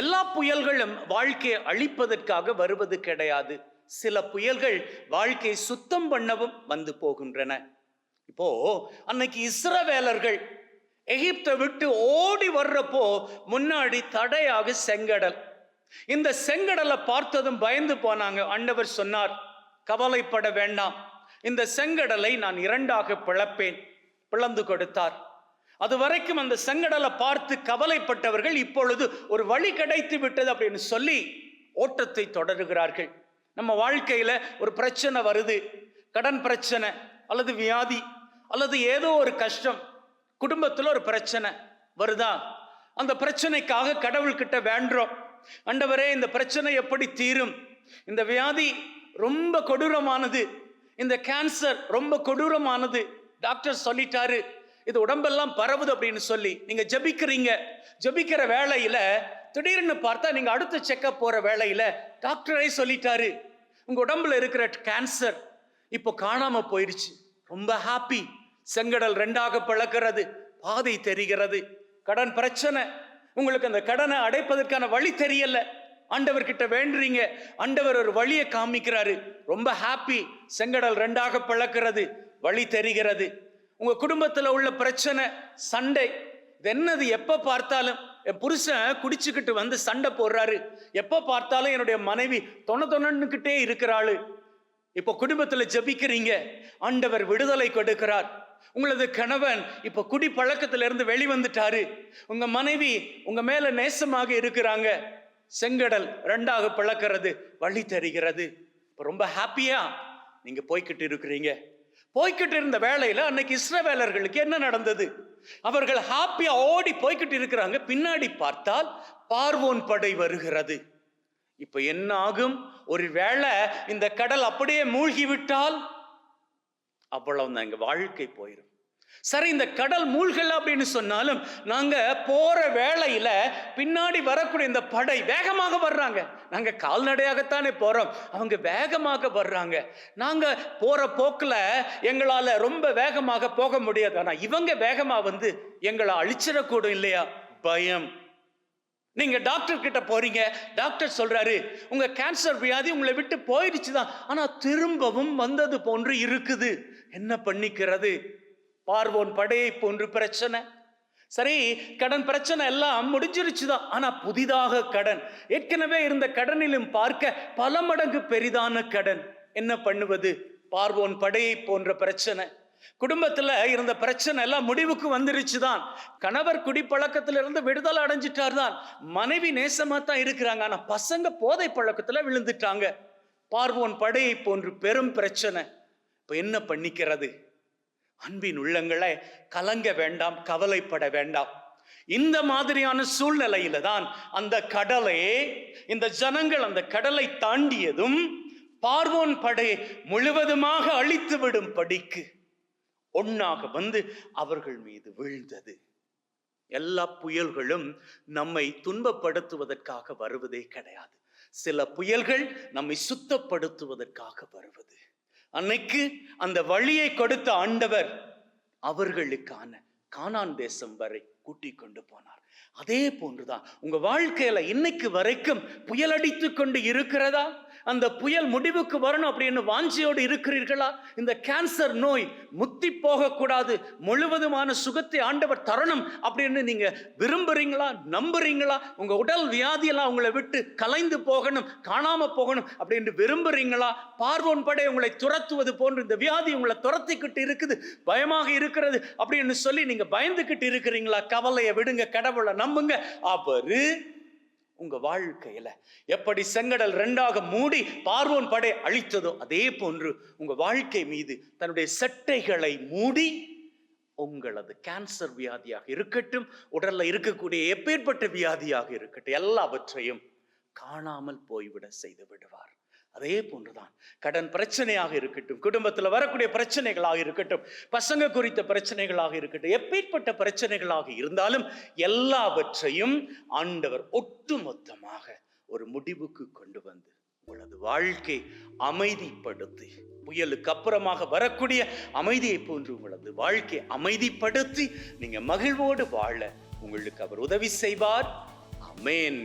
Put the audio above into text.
எல்லா புயல்களும் வாழ்க்கையை அழிப்பதற்காக வருவது கிடையாது. சில புயல்கள் வாழ்க்கையை சுத்தம் பண்ணவும் வந்து போகின்றன. இப்போ அன்னைக்கு இஸ்ரவேலர்கள் எகிப்தை விட்டு ஓடி வர்றப்போ முன்னாடி தடையாக செங்கடல். இந்த செங்கடலை பார்த்ததும் பயந்து போனாங்க. அண்டவர் சொன்னார் கவலைப்பட வேண்டாம். இந்த செங்கடலை நான் இரண்டாக பிளப்பேன். பிளந்து கொடுத்தார். அது வரைக்கும் அந்த செங்கடலை பார்த்து கவலைப்பட்டவர்கள் இப்பொழுது ஒரு வழி கிடைத்து விட்டது அப்படின்னு சொல்லி ஓட்டத்தை தொடருகிறார்கள். நம்ம வாழ்க்கையில் ஒரு பிரச்சனை வருது. கடன் பிரச்சனை அல்லது வியாதி அல்லது ஏதோ ஒரு கஷ்டம் குடும்பத்தில் ஒரு பிரச்சனை வருதா? அந்த பிரச்சனைக்காக கடவுள்கிட்ட வேண்டுறோம். அண்டவரே இந்த பிரச்சனை எப்படி தீரும்? இந்த வியாதி ரொம்ப கொடூரமானது. இந்த கேன்சர் ரொம்ப கொடூரமானது. டாக்டர் சொல்லிட்டாரு இது உடம்பெல்லாம் பரவுது அப்படின்னு சொல்லி நீங்க ஜெபிக்கிறீங்க. ஜெபிக்கிற வேலையில திடீர்னு பார்த்தா நீங்க அடுத்த செக்கப் போற வேலையில டாக்டரே சொல்லிட்டாரு. உங்க உடம்புல இருக்கிற கேன்சர் இப்போ காணாம போயிடுச்சு ரொம்ப ஹாப்பி செங்கடல் ரெண்டாக பிளக்கிறது. பாதை தெரிகிறது. கடன் பிரச்சனை. உங்களுக்கு அந்த கடனை அடைப்பதற்கான வழி தெரியல. ஆண்டவர் கிட்ட வேண்டுறீங்க. ஆண்டவர் ஒரு வழியை காமிக்கிறாரு. ரொம்ப ஹாப்பி செங்கடல் ரெண்டாக பிளக்கிறது. வழி தெரிகிறது. உங்கள் குடும்பத்தில் உள்ள பிரச்சனை சண்டை. இது என்னது? எப்போ பார்த்தாலும் என் புருஷன் குடிச்சுக்கிட்டு வந்து சண்டை போடுறாரு. எப்போ பார்த்தாலும் என்னுடைய மனைவி தொண தொணன்னுக்கிட்டே இருக்கிறாளு. இப்போ குடும்பத்தில் ஜெபிக்கிறீங்க. ஆண்டவர் விடுதலை கொடுக்கிறார். உங்களது கணவன் இப்போ குடி பழக்கத்திலிருந்து வெளிவந்துட்டாரு. உங்க மனைவி உங்க மேல நேசமாக இருக்கிறாங்க. செங்கடல் ரெண்டாக பிளக்கிறது வழி தெரிகிறது. இப்போ ரொம்ப ஹாப்பியா நீங்க போய்கிட்டு இருக்கிறீங்க. போய்கிட்டு இருந்த வேலையில் அன்னைக்கு இஸ்ரவேலர்களுக்கு என்ன நடந்தது? அவர்கள் ஹாப்பியா ஓடி போய்கிட்டு இருக்கிறாங்க பின்னாடி பார்த்தால் பார்வோன் படை வருகிறது. இப்ப என்ன ஆகும்? ஒரு வேளை இந்த கடல் அப்படியே மூழ்கி விட்டால் அவ்வளவுதான் எங்க வாழ்க்கை போயிடும் சரி இந்த கடல் மூழ்கல அப்படின்னு சொன்னாலும் நாங்க போற வேளையில பின்னாடி வரக்கூடிய இந்த படை வேகமாக வர்றாங்க. நாங்க கால்நடையாகத்தானே போறோம். அவங்க வேகமாக வர்றாங்க. நாங்க போற போக்குல எங்களால ரொம்ப வேகமாக போக முடியாது. ஆனா இவங்க வேகமா வந்து எங்களை அழிச்சிடக்கூடும் இல்லையா? பயம். நீங்க டாக்டர் கிட்ட போறீங்க. டாக்டர் சொல்றாரு உங்க கேன்சர் வியாதி உங்களை விட்டு போயிடுச்சு தான் ஆனா திரும்பவும் வந்தது போன்று இருக்குது. என்ன பண்ணிக்கிறது? பார்வோன் படையை போன்று பிரச்சனை. சரி கடன் பிரச்சனை எல்லாம் முடிஞ்சிருச்சு தான் ஆனா புதிதாக கடன். ஏற்கனவே இருந்த கடனிலும் பார்க்க பல மடங்கு பெரிதான கடன். என்ன பண்ணுவது? பார்வோன் படையை போன்ற பிரச்சனை. குடும்பத்துல இருந்த பிரச்சனை எல்லாம் முடிவுக்கு வந்துருச்சு தான் கணவர் குடிப்பழக்கத்துல இருந்து விடுதலை அடைஞ்சிட்டார் தான் மனைவி நேசமா தான் இருக்கிறாங்க. ஆனா பசங்க போதை பழக்கத்துல விழுந்துட்டாங்க. பார்வோன் படையை போன்று பெரும் பிரச்சனை. இப்ப என்ன பண்ணிக்கிறது? அன்பின் உள்ளங்களை கலங்க வேண்டாம் கவலைப்பட வேண்டாம். இந்த மாதிரியான சூழ்நிலையில தான் அந்த கடலை இந்த ஜனங்கள் அந்த கடலை தாண்டியதும் பார்வோன் படை முழுவதுமாக அழித்து விடும் படிக்கு ஒன்னாக வந்து அவர்கள் மீது வீழ்ந்தது. எல்லா புயல்களும் நம்மை துன்பப்படுத்துவதற்காக வருவதே கிடையாது. சில புயல்கள் நம்மை சுத்தப்படுத்துவதற்காக வருவது. அன்னைக்கு அந்த வழியை கொடுத்த ஆண்டவர் அவர்களுக்கான கானான் தேசம் வரை கூட்டி கொண்டு போனார். அதே போன்றுதான் உங்க வாழ்க்கையில இன்னைக்கு வரைக்கும் புயல் அடித்து கொண்டு இருக்கிறதா? அந்த புயல் முடிவுக்கு வரணும் அப்படின்னு வாஞ்சியோடு இருக்கிறீர்களா? இந்த கேன்சர் நோய் முத்தி போகக்கூடாது. முழுவதுமான சுகத்தை ஆண்டவர் தரணும் அப்படின்னு நீங்க விரும்புறீங்களா? நம்புறீங்களா? உங்க உடல் வியாதியெல்லாம் உங்களை விட்டு கலைந்து போகணும் காணாம போகணும் அப்படின்னு விரும்புறீங்களா? பார்வோன் படை உங்களை துரத்துவது போன்று இந்த வியாதி உங்களை துரத்திக்கிட்டு இருக்குது பயமாக இருக்கிறது அப்படின்னு சொல்லி நீங்க பயந்துக்கிட்டு இருக்கிறீங்களா? கவலையை விடுங்க கடவுளை நம்புங்க. அவரு உங்க வாழ்க்கையில எப்படி செங்கடல் ரெண்டாக மூடி பார்வோன் படை அழித்ததோ அதே போன்று உங்க வாழ்க்கை மீது தன்னுடைய சட்டைகளை மூடி உங்களது கேன்சர் வியாதியாக இருக்கட்டும் உடல்ல இருக்கக்கூடிய எப்பேற்பட்ட வியாதியாக இருக்கட்டும் எல்லாவற்றையும் காணாமல் போய்விட செய்து விடுவார். அதே போன்றுதான். கடன் பிரச்சனையாக இருக்கட்டும் குடும்பத்தில் வரக்கூடிய பிரச்சனைகளாக இருக்கட்டும் பசங்க குறித்த பிரச்சனைகளாக இருக்கட்டும் எப்பேற்பட்ட பிரச்சனைகளாக இருந்தாலும் எல்லாவற்றையும் ஆண்டவர் ஒட்டுமொத்தமாக ஒரு முடிவுக்கு கொண்டு வந்து உங்களது வாழ்க்கை அமைதிப்படுத்தி புயலுக்கு அப்புறமாக வரக்கூடிய அமைதியை போன்று உங்களது வாழ்க்கை அமைதிப்படுத்தி நீங்க மகிழ்வோடு வாழ உங்களுக்கு அவர் உதவி செய்வார். அமேன்